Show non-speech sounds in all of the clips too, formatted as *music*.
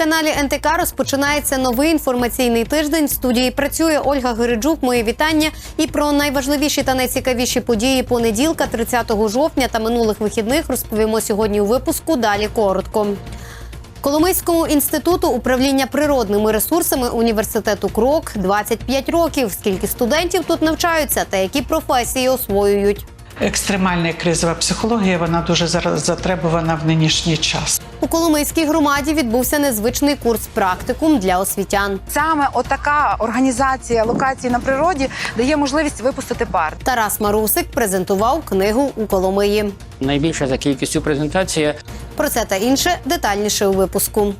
телеканалі НТК розпочинається новий інформаційний тиждень. В студії працює Ольга Гириджук. Мої вітання. І про найважливіші та найцікавіші події понеділка, 30 жовтня та минулих вихідних розповімо сьогодні у випуску. Далі коротко. Коломийському інституту управління природними ресурсами університету Крок 25 років. Скільки студентів тут навчаються та які професії освоюють? Екстремальна кризова психологія вона дуже зараз затребувана в нинішній час. У Коломийській громаді відбувся незвичний курс практикум для освітян. Саме отака організація локації на природі дає можливість випустити пар. Тарас Марусик презентував книгу у Коломиї. Найбільша за кількістю презентація Про це та інше детальніше у випуску.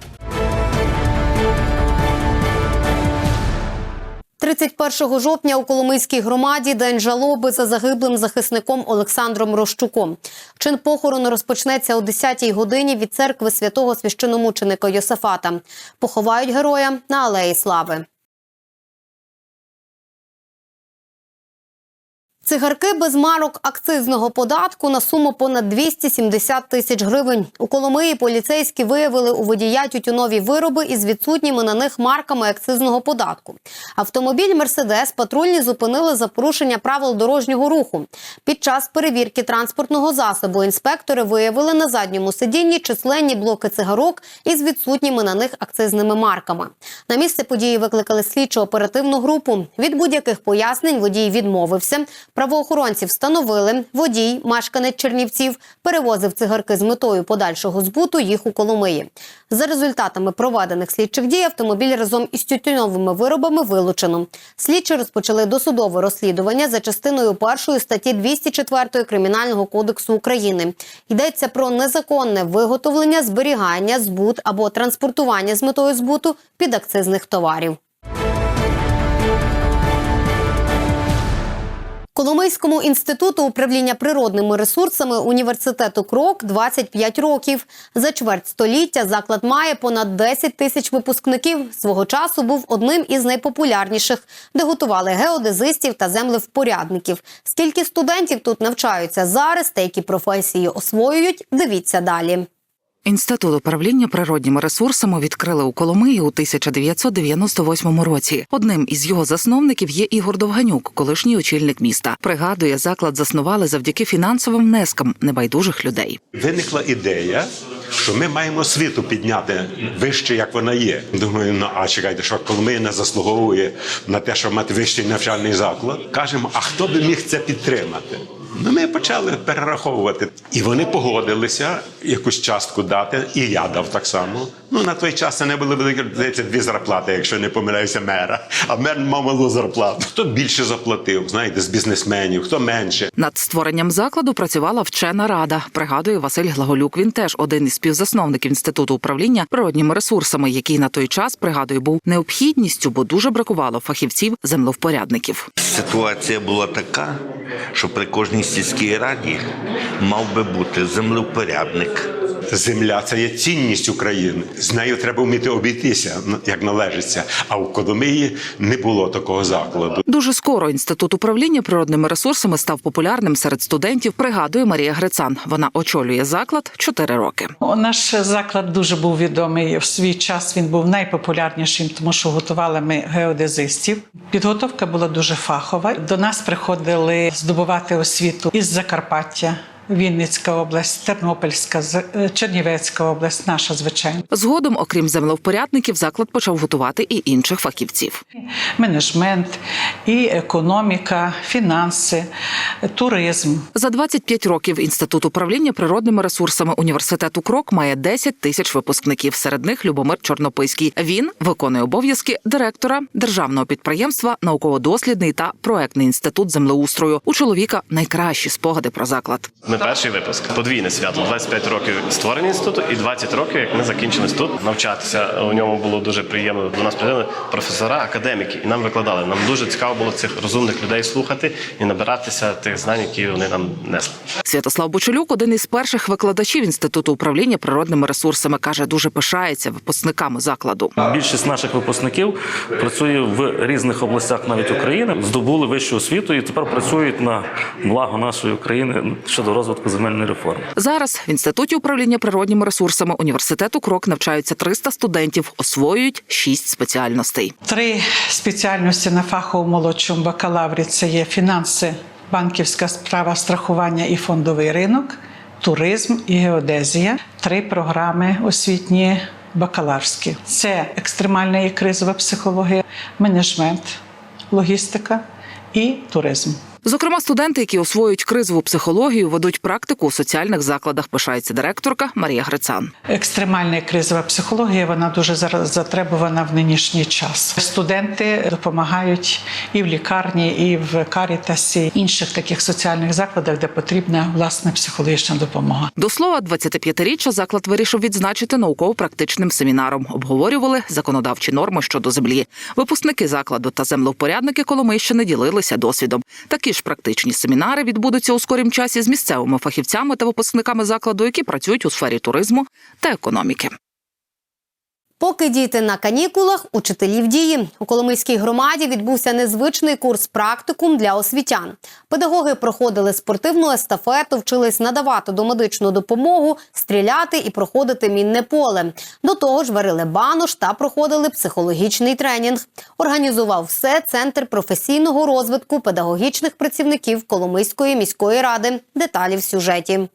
31 жовтня у Коломийській громаді день жалоби за загиблим захисником Олександром Рощуком. Чин похорону розпочнеться о 10-й годині від церкви святого священомученика Йосифата. Поховають героя на Алеї Слави. Цигарки без марок акцизного податку на суму понад 270 тисяч гривень. У Коломиї поліцейські виявили у водія тютюнові вироби із відсутніми на них марками акцизного податку. Автомобіль Мерседес патрульні зупинили за порушення правил дорожнього руху. Під час перевірки транспортного засобу інспектори виявили на задньому сидінні численні блоки цигарок із відсутніми на них акцизними марками. На місце події викликали слідчо оперативну групу. Від будь-яких пояснень водій відмовився. Правоохоронці встановили, водій, мешканець Чернівців, перевозив цигарки з метою подальшого збуту їх у Коломиї. За результатами проведених слідчих дій автомобіль разом із тютюновими виробами вилучено. Слідчі розпочали досудове розслідування за частиною першої статті 204 Кримінального кодексу України. Йдеться про незаконне виготовлення, зберігання, збут або транспортування з метою збуту підакцизних товарів. Коломийському інституту управління природними ресурсами університету Крок 25 років. За чверть століття заклад має понад 10 тисяч випускників. Свого часу був одним із найпопулярніших, де готували геодезистів та землевпорядників. Скільки студентів тут навчаються зараз та які професії освоюють, дивіться далі. Інститут управління природніми ресурсами відкрили у Коломиї у 1998 році. Одним із його засновників є Ігор Довганюк, колишній очільник міста. Пригадує, заклад заснували завдяки фінансовим внескам небайдужих людей. Виникла ідея, що ми маємо світу підняти вище, як вона є. Думаю, ну а чекайте, що Коломия не заслуговує на те, щоб мати вищий навчальний заклад. Кажемо, а хто би міг це підтримати? Ну, ми почали перераховувати, і вони погодилися якусь частку дати, і я дав так само. Ну на той час це не були великі здається, дві зарплати, якщо не помиляюся, мера. А мер мав малу зарплату. Хто більше заплатив, знаєте, з бізнесменів, хто менше. Над створенням закладу працювала вчена рада. Пригадує Василь Глаголюк. Він теж один із співзасновників інституту управління природніми ресурсами, який на той час пригадує був необхідністю, бо дуже бракувало фахівців землевпорядників. Ситуація була така, що при кожній сільській раді мав би бути землевпорядник. Земля це є цінність України. З нею треба вміти обійтися, ну, як належиться. А в Коломиї не було такого закладу. Дуже скоро інститут управління природними ресурсами став популярним серед студентів. Пригадує Марія Грицан. Вона очолює заклад чотири роки. Наш заклад дуже був відомий в свій час. Він був найпопулярнішим, тому що готували ми геодезистів. Підготовка була дуже фахова. До нас приходили здобувати освіту із Закарпаття. Вінницька область, Тернопільська, З- е, Чернівецька область, наша звичайно. Згодом, окрім землевпорядників, заклад почав готувати і інших фахівців. Менеджмент, і економіка, фінанси, туризм. За 25 років інститут управління природними ресурсами університету Крок має 10 тисяч випускників. Серед них Любомир Чорнописький. Він виконує обов'язки директора державного підприємства, науково-дослідний та проектний інститут землеустрою. У чоловіка найкращі спогади про заклад. Перший випуск. Подвійне свято. 25 років створення інституту і 20 років, як ми закінчились тут. Навчатися у ньому було дуже приємно. До нас приїхали професора, академіки, і нам викладали. Нам дуже цікаво було цих розумних людей слухати і набиратися тих знань, які вони нам несли. Святослав Бочелюк, один із перших викладачів інституту управління природними ресурсами, каже, дуже пишається випускниками закладу. Більшість наших випускників працює в різних областях навіть України, здобули вищу освіту і тепер працюють на благо нашої України щодо розвитку земельної реформи. Зараз в інституті управління природніми ресурсами університету Крок навчаються 300 студентів, освоюють 6 спеціальностей. Три спеціальності на фаховому молодшому бакалаврі це є фінанси, банківська справа, страхування і фондовий ринок, туризм і геодезія. Три програми освітні бакалаврські. Це екстремальна і кризова психологія, менеджмент, логістика і туризм. Зокрема, студенти, які освоюють кризову психологію, ведуть практику у соціальних закладах. Пишається директорка Марія Грицан. Екстремальна кризова психологія вона дуже затребувана в нинішній час. Студенти допомагають і в лікарні, і в карітасі, інших таких соціальних закладах, де потрібна власне психологічна допомога. До слова, 25-річчя заклад вирішив відзначити науково-практичним семінаром. Обговорювали законодавчі норми щодо землі. Випускники закладу та землевпорядники Коломийщини ділилися досвідом. Такі ж практичні семінари відбудуться у скорім часі з місцевими фахівцями та випускниками закладу, які працюють у сфері туризму та економіки. Поки діти на канікулах, учителі в дії. У Коломийській громаді відбувся незвичний курс практикум для освітян. Педагоги проходили спортивну естафету, вчились надавати домедичну допомогу, стріляти і проходити мінне поле. До того ж, варили банош та проходили психологічний тренінг. Організував все центр професійного розвитку педагогічних працівників Коломийської міської ради. Деталі в сюжеті.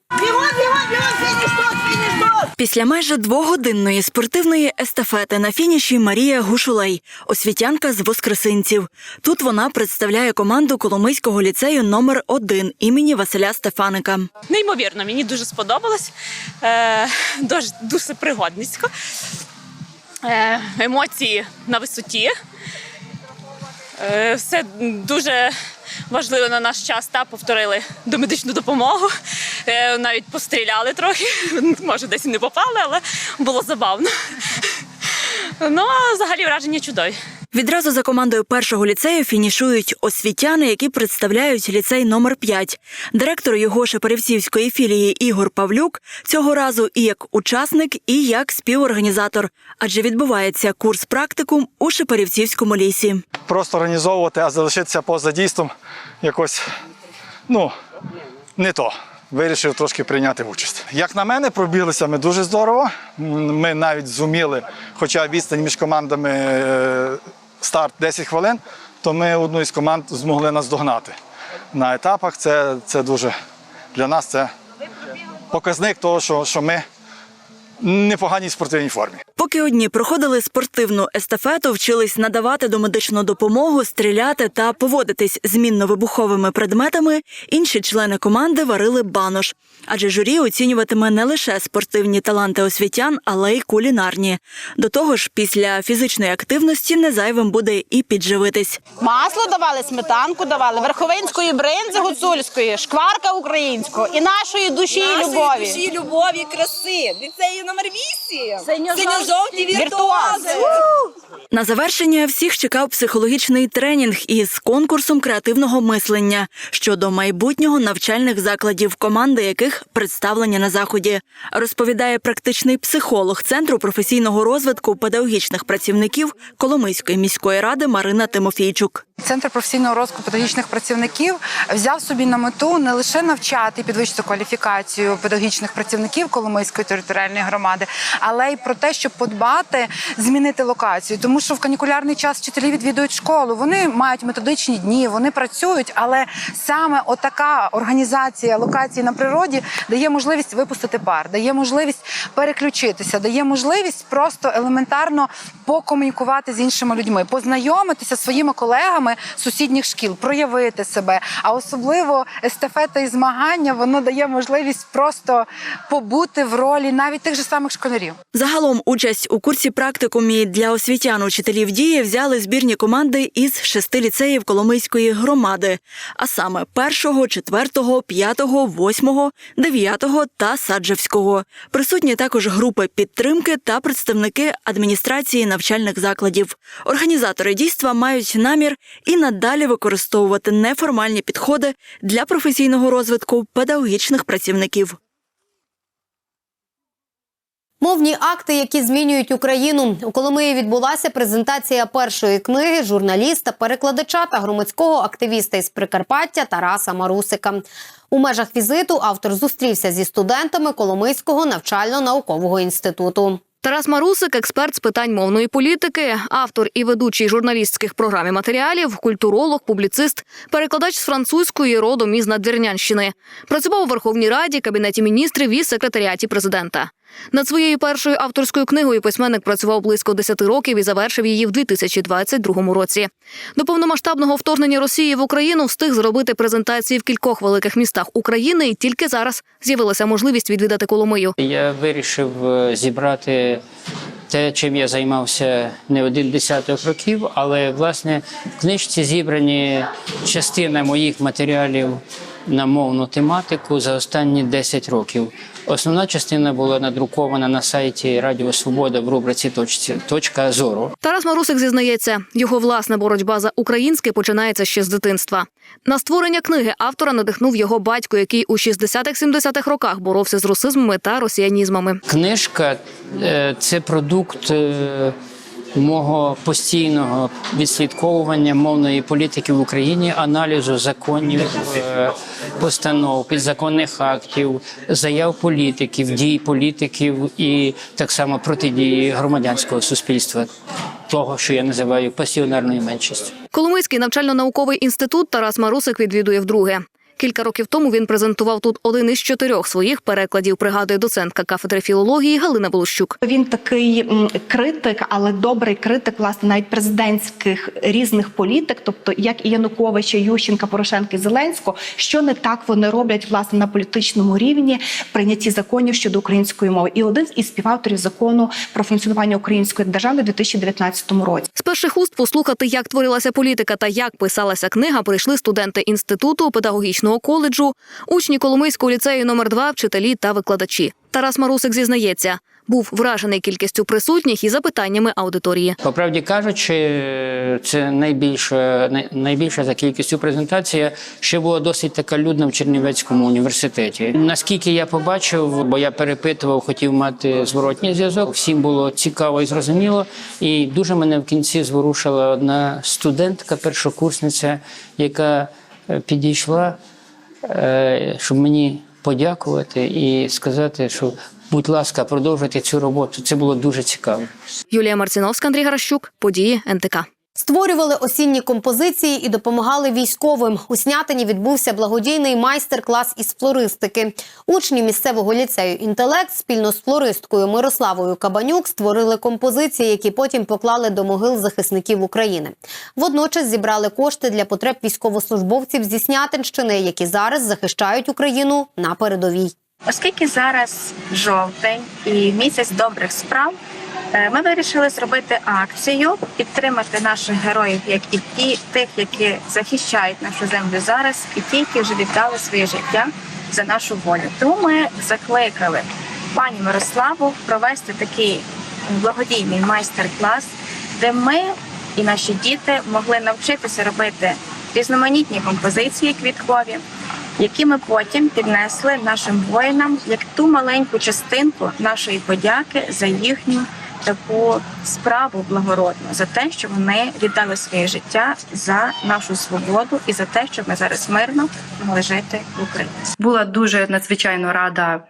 Після майже двогодинної спортивної естафети на фініші Марія Гушулей, освітянка з Воскресинців. Тут вона представляє команду Коломийського ліцею номер 1 імені Василя Стефаника. Неймовірно, мені дуже сподобалось. Е, дуже, дуже пригодницько. Е, емоції на висоті. Е, все дуже важливо на наш час. Та повторили домедичну допомогу. Навіть постріляли трохи. *laughs* Може, десь і не попали, але було забавно. Ну, а взагалі враження чудові. Відразу за командою першого ліцею фінішують освітяни, які представляють ліцей номер 5 Директор його Шепарівцівської філії Ігор Павлюк цього разу і як учасник, і як співорганізатор, адже відбувається курс практикум у Шепарівцівському лісі. просто організовувати, а залишитися поза дійством якось ну, не то. Вирішив трошки прийняти участь. Як на мене, пробіглися ми дуже здорово. Ми навіть зуміли, хоча відстань між командами е, старт 10 хвилин, то ми одну із команд змогли наздогнати. На етапах це, це дуже для нас це показник того, що, що ми в непоганій спортивній формі. Поки одні проходили спортивну естафету, вчились надавати домедичну допомогу, стріляти та поводитись змінно-вибуховими предметами, інші члени команди варили банош. Адже журі оцінюватиме не лише спортивні таланти освітян, але й кулінарні. До того ж, після фізичної активності не зайвим буде і підживитись. Масло давали, сметанку давали, верховинської бринзи гуцульської, шкварка українського і нашої душі і любові. душі, любові, краси. Ліцею номер 8. Синьо-жовті віртуази. На завершення всіх чекав психологічний тренінг із конкурсом креативного мислення щодо майбутнього навчальних закладів, команди яких представлені на заході. Розповідає практичний психолог центру професійного розвитку педагогічних працівників Коломийської міської ради Марина Тимофійчук. Центр професійного розвитку педагогічних працівників взяв собі на мету не лише навчати і підвищити кваліфікацію педагогічних працівників Коломийської територіальної громади, але й про те, щоб подбати, змінити локацію. Тому що в канікулярний час вчителі відвідують школу. Вони мають методичні дні, вони працюють, але саме отака організація локації на природі дає можливість випустити пар, дає можливість переключитися, дає можливість просто елементарно покомунікувати з іншими людьми, познайомитися зі своїми колегами з сусідніх шкіл, проявити себе. А особливо естафета і змагання воно дає можливість просто побути в ролі навіть тих же самих школярів. Загалом участь у курсі практикумі для освітян учителів дії взяли збірні команди із шести ліцеїв Коломийської громади, а саме першого, четвертого, п'ятого, восьмого, дев'ятого та Саджевського. Присутні також групи підтримки та представники адміністрації навчальних закладів. Організатори дійства мають намір і надалі використовувати неформальні підходи для професійного розвитку педагогічних працівників. Мовні акти, які змінюють Україну. У Коломиї відбулася презентація першої книги журналіста, перекладача та громадського активіста із Прикарпаття Тараса Марусика. У межах візиту автор зустрівся зі студентами Коломийського навчально-наукового інституту. Тарас Марусик, експерт з питань мовної політики, автор і ведучий журналістських програм і матеріалів, культуролог, публіцист, перекладач з французької родом із Надвірнянщини. Працював у Верховній Раді, Кабінеті міністрів і секретаріаті президента. Над своєю першою авторською книгою письменник працював близько 10 років і завершив її в 2022 році. До повномасштабного вторгнення Росії в Україну встиг зробити презентації в кількох великих містах України, і тільки зараз з'явилася можливість відвідати Коломию. Я вирішив е, зібрати те, чим я займався не один десяток років, але власне в книжці зібрані частина моїх матеріалів на мовну тематику за останні 10 років. Основна частина була надрукована на сайті Радіо Свобода в рубриці «Точці- «Точка зору. Тарас Марусик зізнається, його власна боротьба за українське починається ще з дитинства. На створення книги автора надихнув його батько, який у 60-70-х роках боровся з русизмами та росіянізмами. Книжка е, це продукт е, мого постійного відслідковування мовної політики в Україні, аналізу законів, е, постанов, підзаконних актів, заяв політиків, дій політиків і так само протидії громадянського суспільства, того, що я називаю пасіонарною меншістю. Коломийський навчально-науковий інститут Тарас Марусик відвідує вдруге. Кілька років тому він презентував тут один із чотирьох своїх перекладів. Пригадує доцентка кафедри філології Галина Волощук. Він такий критик, але добрий критик, власне, навіть президентських різних політик, тобто як і Януковича, Ющенка, Порошенка і Зеленського, що не так вони роблять власне на політичному рівні прийнятті законів щодо української мови. І один із співавторів закону про функціонування української держави у 2019 році. З перших уст послухати, як творилася політика та як писалася книга, прийшли студенти інституту педагогічного коледжу, учні Коломийського ліцею номер 2 вчителі та викладачі. Тарас Марусик зізнається, був вражений кількістю присутніх і запитаннями аудиторії. По правді кажучи, це найбільша, найбільша за кількістю презентація. Ще була досить така людна в Чернівецькому університеті. Наскільки я побачив, бо я перепитував, хотів мати зворотній зв'язок. Всім було цікаво і зрозуміло. І дуже мене в кінці зворушила одна студентка, першокурсниця, яка е, підійшла, щоб мені подякувати і сказати, що будь ласка, продовжуйте цю роботу. Це було дуже цікаво. Юлія Марціновська, Андрій Гаращук, події НТК. Створювали осінні композиції і допомагали військовим. У Снятині відбувся благодійний майстер-клас із флористики. Учні місцевого ліцею інтелект спільно з флористкою Мирославою Кабанюк створили композиції, які потім поклали до могил захисників України. Водночас зібрали кошти для потреб військовослужбовців зі Снятинщини, які зараз захищають Україну на передовій. Оскільки зараз жовтень і місяць добрих справ, ми вирішили зробити акцію, підтримати наших героїв, як і ті, тих, які захищають нашу землю зараз, і ті, які вже віддали своє життя за нашу волю. Тому ми закликали пані Мирославу провести такий благодійний майстер-клас, де ми і наші діти могли навчитися робити різноманітні композиції квіткові які ми потім піднесли нашим воїнам як ту маленьку частинку нашої подяки за їхню таку справу благородну, за те, що вони віддали своє життя за нашу свободу і за те, щоб ми зараз мирно могли жити в Україні. Була дуже надзвичайно рада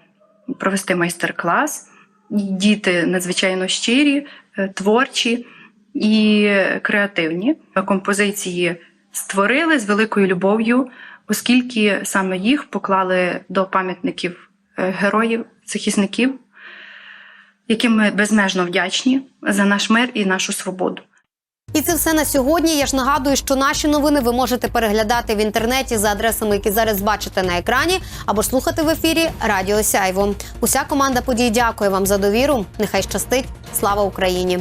провести майстер-клас. Діти надзвичайно щирі, е, творчі і креативні. Композиції створили з великою любов'ю, оскільки саме їх поклали до пам'ятників е, героїв, захисників, яким ми безмежно вдячні за наш мир і нашу свободу. І це все на сьогодні. Я ж нагадую, що наші новини ви можете переглядати в інтернеті за адресами, які зараз бачите на екрані, або слухати в ефірі Радіо Сяйво. Уся команда подій дякує вам за довіру. Нехай щастить. Слава Україні!